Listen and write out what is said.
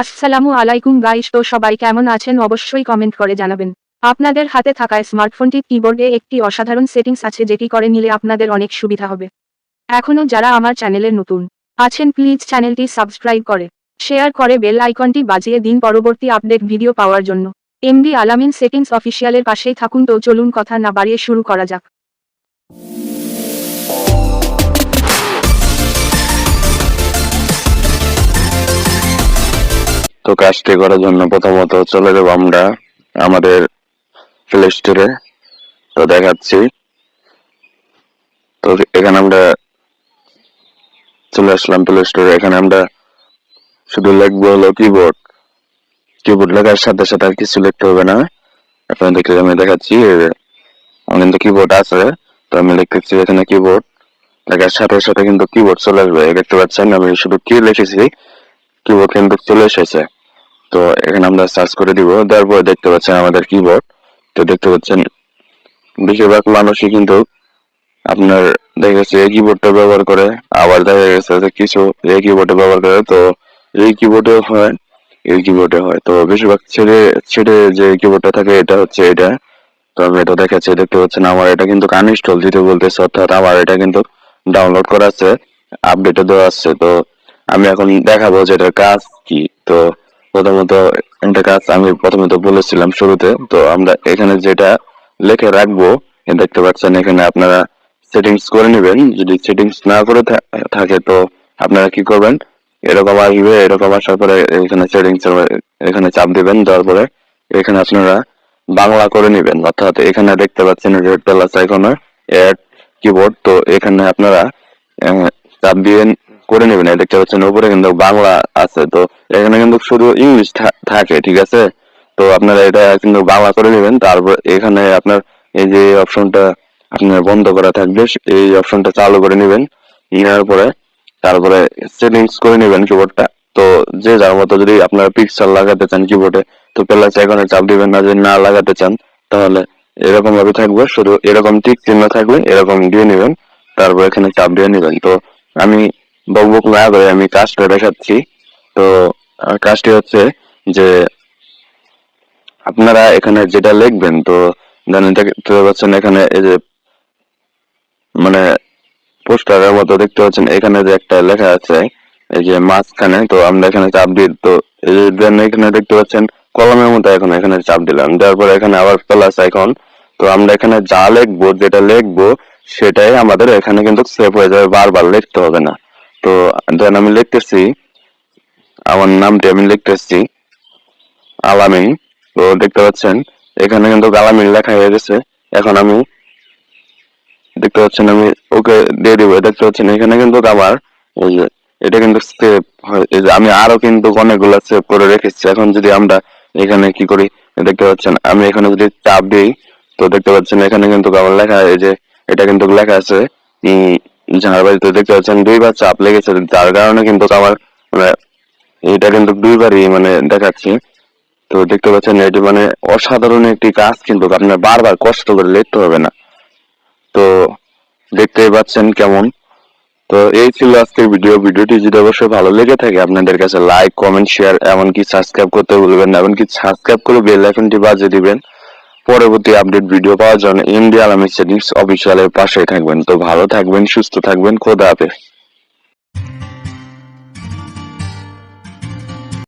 আসসালামু আলাইকুম গাইস তো সবাই কেমন আছেন অবশ্যই কমেন্ট করে জানাবেন। আপনাদের হাতে থাকা স্মার্টফোনটির কিবোর্ডে একটি অসাধারণ সেটিংস আছে যেটি করে নিলে আপনাদের অনেক সুবিধা হবে। এখনও যারা আমার চ্যানেলের নতুন আছেন প্লিজ চ্যানেলটি সাবস্ক্রাইব করে শেয়ার করে বেল আইকনটি বাজিয়ে দিন পরবর্তী আপডেট ভিডিও পাওয়ার জন্য। এমডি আলামিন সেটিংস অফিসিয়ালের পাশেই থাকুন, তো চলুন কথা না বাড়িয়ে শুরু করা যাক। তো কাজটি করার জন্য প্রথমত চলে যাব আমরা আমাদের প্লে স্টোরে তো দেখাচ্ছি। তো এখানে আমরা চলে আসলাম প্লে স্টোরে এখানে আমরা শুধু লিখব হলো কিবোর্ড কিবোর্ড লেখার সাথে সাথে আর কিছু লিখতে হবে না। দেখলে আমি দেখাচ্ছি আমার কিন্তু কিবোর্ড আছে। তো আমি লিখতেছি এখানে কিবোর্ড লেখার সাথে সাথে কিন্তু কিবোর্ড চলে আসবে। দেখতে পাচ্ছেন, আমি শুধু কি লিখেছি। কিবোর্ড কিন্তু চলে এসেছে। তো এখানে আমরা সার্চ করে দিব, তারপর দেখতে পাচ্ছেন আমাদের কিবোর্ড তো দেখতে পাচ্ছেন, বেশিরভাগ মানুষই কিন্তু আপনার দেখা গেছে এই কিবোর্ডটা ব্যবহার করে। আবার দেখা গেছে যে কিছু এই কিবোর্ডে ব্যবহার করে, তো এই কিবোর্ডে হয়, এই কিবোর্ডে হয়। তো বেশিরভাগ ছেড়ে ছেড়ে যে কিবোর্ডটা থাকে, এটা হচ্ছে এটা। তো আমি এটা দেখাচ্ছি, দেখতে পাচ্ছেন আমার এটা কিন্তু আনইনস্টল দিতে বলতেছে, অর্থাৎ আমার এটা কিন্তু ডাউনলোড করা আছে আপডেটে দেওয়া আছে। তো আমি এখন দেখাবো যে এটার কাজ কি। তো প্রথমত একটা কাজ আমি প্রথমত বলেছিলাম শুরুতে, তো আমরা এখানে যেটা লিখে রাখব দেখতে পাচ্ছেন এখানে আপনারা সেটিংস করে নেবেন। যদি সেটিংস না করে থাকে তো আপনারা কি করবেন? এরকম আসবে, এরকম আসার পরে এখানে সেটিংস এখানে চাপ দিবেন, দেওয়ার পরে এখানে আপনারা বাংলা করে নেবেন। অর্থাৎ এখানে দেখতে পাচ্ছেন রেড প্লাস আইকনে এড কিবোর্ড তো এখানে আপনারা চাপ দিয়ে করে নেবেন। এই দেখতে পাচ্ছেন, উপরে কিন্তু বাংলা আছে, তো এখানে কিন্তু শুধু ইংলিশ থাকে, ঠিক আছে? তো আপনারা এটা কিন্তু বাংলা করে নেবেন। তারপর এখানে আপনার এই যে অপশনটা আপনার বন্ধ করা থাকবে এই অপশনটা চালু করে নেবেন, নেওয়ার পরে তারপরে সেটিংস করে নেবেন কিবোর্ডটা তো যে যার মতো যদি আপনারা পিক্সেল লাগাতে চান কিবোর্ডে তো প্লাস এখানে চাপ দিবেন না যদি না লাগাতে চান, তাহলে এরকম ভাবে থাকবে। শুধু এরকম টিক চিহ্ন থাকবে এরকম দিয়ে নেবেন, তারপর এখানে চাপ দিয়ে নেবেন। তো আমি বকবক না করে আমি কাজটা দেখাচ্ছি। তো কাজটি হচ্ছে যে আপনারা এখানে যেটা লিখবেন, তো জানেন এখানে এই যে মানে পোস্টারের মতো দেখতে পাচ্ছেন, এখানে যে একটা লেখা আছে, এই যে মাঝখানে, তো আমরা এখানে চাপ দিই, তো এখানে দেখতে পাচ্ছেন, কলমের মতো এখন এখানে চাপ দিলাম। দেওয়ার পরে এখানে আবার প্লাস আইকন তো আমরা এখানে যা লিখব, যেটা লিখব, সেটাই আমাদের এখানে কিন্তু সেভ হয়ে যাবে, বারবার লিখতে হবে না। তো দেন আমি লিখতেছি, আমার নামটি আমি লিখতেছি, আলামিন। তো দেখতে পাচ্ছেন, এখানে কিন্তু আলামিন লেখা হয়ে গেছে। এখন আমি দেখতে পাচ্ছেন, আমি ওকে দিয়ে দিব। দেখতে পাচ্ছেন, এখানে কিন্তু আমার এই যে, এটা কিন্তু সেভ এই যে আমি আরও কিন্তু অনেকগুলো সেভ করে রেখেছি। এখন যদি আমরা এখানে কি করি, দেখতে পাচ্ছেন, আমি এখানে যদি চাপ দিই, তো দেখতে পাচ্ছেন, এখানে কিন্তু আমার লেখা, এই যে, এটা কিন্তু লেখা আছে ঝাড় বাড়িতে দেখতে পাচ্ছেন দুইবার চাপ লেগেছে যার কারণে কিন্তু আমার মানে এটা কিন্তু দুইবারই মানে দেখাচ্ছি। তো দেখতে পাচ্ছেন এটি মানে অসাধারণ একটি কাজ কিন্তু, আপনার বারবার কষ্ট করে লিখতে হবে না। তো দেখতেই পাচ্ছেন কেমন। তো এই ছিল আজকের ভিডিও। ভিডিওটি যদি অবশ্যই ভালো লেগে থাকে, আপনাদের কাছে লাইক কমেন্ট শেয়ার এমনকি সাবস্ক্রাইব করতে ভুলবেন না। এমনকি সাবস্ক্রাইব করে বেল আইকনটি বাজিয়ে দিবেন। পরবর্তী আপডেট ভিডিও পাওয়ার জন্য ইন্ডিয়া আলামী অফিসিয়ালের পাশে থাকবেন। তো ভালো থাকবেন, সুস্থ থাকবেন, খোদা হাফেজ।